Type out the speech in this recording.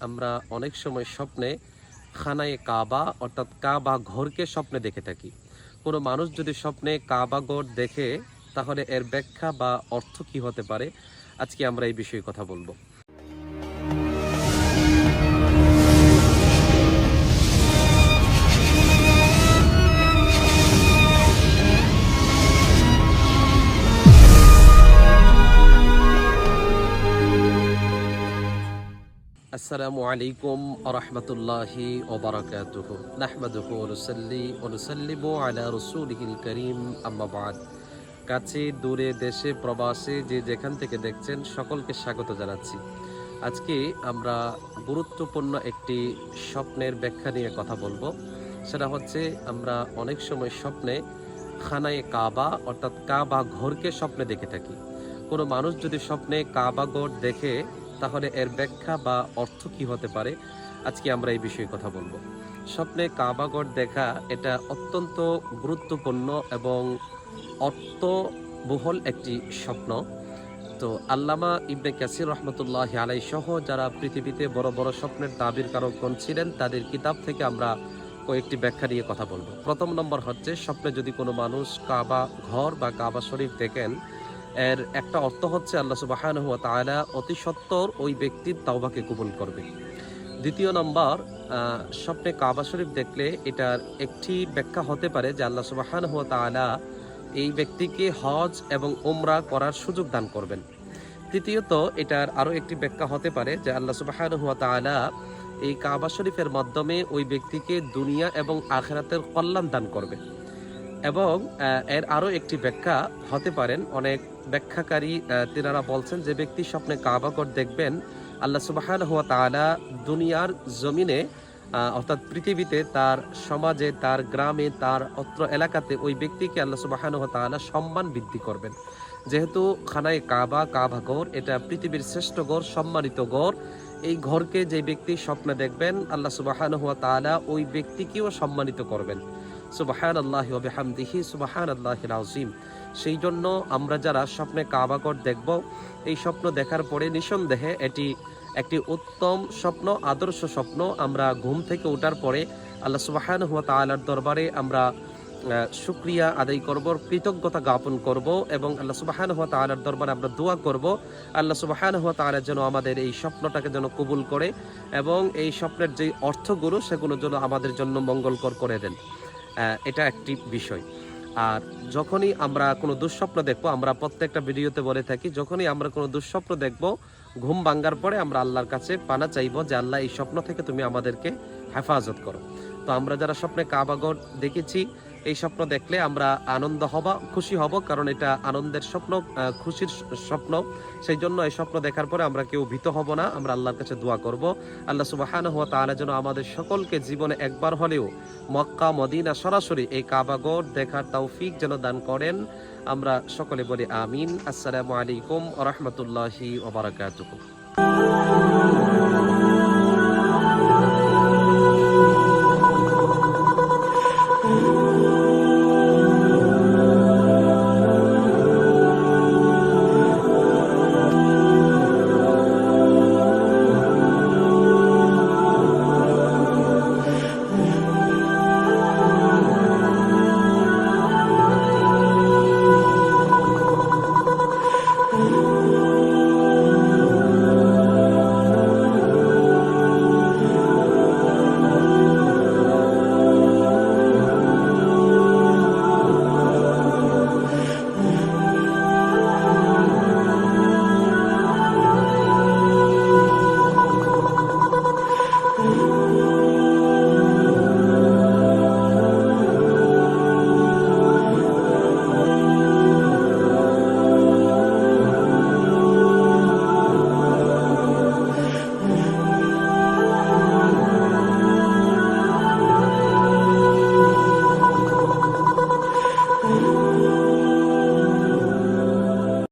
আমরা অনেক সময় স্বপ্নে খানায় কাবা, অর্থাৎ কাবা ঘরকে স্বপ্নে দেখে থাকি। কোনো মানুষ যদি স্বপ্নে কাবা ঘর দেখে, তাহলে এর ব্যাখ্যা বা অর্থ কি হতে পারে? আজকে আমরা এই বিষয়ে কথা বলব। আসসালামু আলাইকুম আরহামতুল্লাহি ওবরাকাতুহু নাহমাদুহু ওয়া নুসাল্লিমু আলা রাসূলিহিল কারীম, আম্মা বাদ। কাছে, দূরে, দেশে, প্রবাসে যে যেখান থেকে দেখছেন, সকলকে স্বাগত জানাচ্ছি। আজকে আমরা গুরুত্বপূর্ণ একটি স্বপ্নের ব্যাখ্যা নিয়ে কথা বলব। সেটা হচ্ছে, আমরা অনেক সময় স্বপ্নে খানায় কাবা, অর্থাৎ কাবা ঘরকে স্বপ্নে দেখে থাকি। কোনো মানুষ যদি স্বপ্নে কাবা ঘর দেখে তাহলে এর ব্যাখ্যা বা অর্থ কি হতে পারে? আজকে আমরা এই বিষয়ে কথা বলব। স্বপ্নে কাবাগর দেখা এটা অত্যন্ত গুরুত্বপূর্ণ এবং অর্থবহুল একটি স্বপ্ন। তো আল্লামা ইবনে কাসির রহমতুল্লাহ আলাই সহ যারা পৃথিবীতে বড় বড় স্বপ্নের দাবির কারকগণ ছিলেন, তাদের কিতাব থেকে আমরা কয়েকটি ব্যাখ্যা নিয়ে কথা বলব। প্রথম নম্বর হচ্ছে, স্বপ্নে যদি কোনো মানুষ কাবা ঘর বা কাবা শরীফ দেখেন এর একটা অর্থ হচ্ছে আল্লাহ সুবাহান হুয়া তাআলা অতি সত্বর ওই ব্যক্তির তাওবাকে কবুল করবে। দ্বিতীয় নম্বর স্বপ্নে কাবা শরীফ দেখলে এটার একটি ব্যাখ্যা হতে পারে যে আল্লাহ সুবাহান হুয়া তাআলা এই ব্যক্তিকে হজ এবং উমরা করার সুযোগ দান করবেন। তৃতীয়ত, এটার আরও একটি ব্যাখ্যা হতে পারে যে আল্লাহ সুবাহান হুয়া তাআলা এই কাবা শরীফের মাধ্যমে ওই ব্যক্তিকে দুনিয়া এবং আখেরাতের কল্যাণ দান করবে। এবং এর আরও একটি ব্যাখ্যা হতে পারেন। অনেক ব্যাখ্যাকারী তিনারা বলছেন যে ব্যক্তি স্বপ্নে কাবাগর দেখবেন, আল্লাহ সুবাহান হুয়া তাআলা দুনিয়ার জমিনে অর্থাৎ পৃথিবীতে তার সমাজে, তার গ্রামে, তার অত্র এলাকাতে ওই ব্যক্তিকে আল্লাহ সুবাহান হুয়া তাআলা সম্মান বৃদ্ধি করবেন। যেহেতু খানায় কাবা কাবা গড় এটা পৃথিবীর শ্রেষ্ঠ গড় সম্মানিত গড় এই ঘরকে যে ব্যক্তি স্বপ্নে দেখবেন, আল্লাহ সুবাহান হুয়া তাআলা ওই ব্যক্তিকেও সম্মানিত করবেন। সুবাহান আল্লাহ হামদিহি সুবাহান আল্লাহ আজিম সেই জন্য আমরা যারা স্বপ্নে কাবাগর দেখব, এই স্বপ্ন দেখার পরে নিঃসন্দেহে এটি একটি উত্তম স্বপ্ন, আদর্শ স্বপ্ন। আমরা ঘুম থেকে ওঠার পরে আল্লাহ সুবাহান হুয়া তালার দরবারে আমরা শুক্রিয়া আদায় করব, কৃতজ্ঞতা জ্ঞাপন করব এবং আল্লাহ সুবাহান হুয়া তালার দরবারে আমরা দোয়া করব। আল্লাহ সুবাহান হুয়া তালা যেন আমাদের এই স্বপ্নটাকে যেন কবুল করে এবং এই স্বপ্নের যে অর্থগুলো সেগুলো যেন আমাদের জন্য মঙ্গলকর করে দেন। এটা একটি বিষয়। আর যখনই আমরা কোনো দুঃস্বপ্ন দেখব, আমরা প্রত্যেকটা ভিডিওতে বলে থাকি, যখনই আমরা কোনো দুঃস্বপ্ন দেখব, ঘুম ভাঙ্গার পরে আমরা আল্লাহর কাছে পানা চাইব যে, আল্লাহ, এই স্বপ্ন থেকে তুমি আমাদেরকে হেফাজত করো। তো আমরা যারা স্বপ্নে কাবাগর দেখেছি এই স্বপ্ন দেখলে আমরা আনন্দ হবা, খুশি হব, কারণ এটা আনন্দের স্বপ্ন খুশির স্বপ্ন। সেই জন্য এই স্বপ্ন দেখার পরে আমরা কেউ ভীত হব না, আমরা আল্লাহর কাছে দোয়া করব। আল্লাহ সুবাহান হুয়া তাআলা যেন আমাদের সকলকে জীবনে একবার হলেও মক্কা, মদিনা সরাসরি এই কাবাগর দেখার তৌফিক যেন দান করেন। আমরা সকলে বলি আমিন। আসসালামু আলাইকুম ওরহমতুল্লাহি ওবরাকাতুহু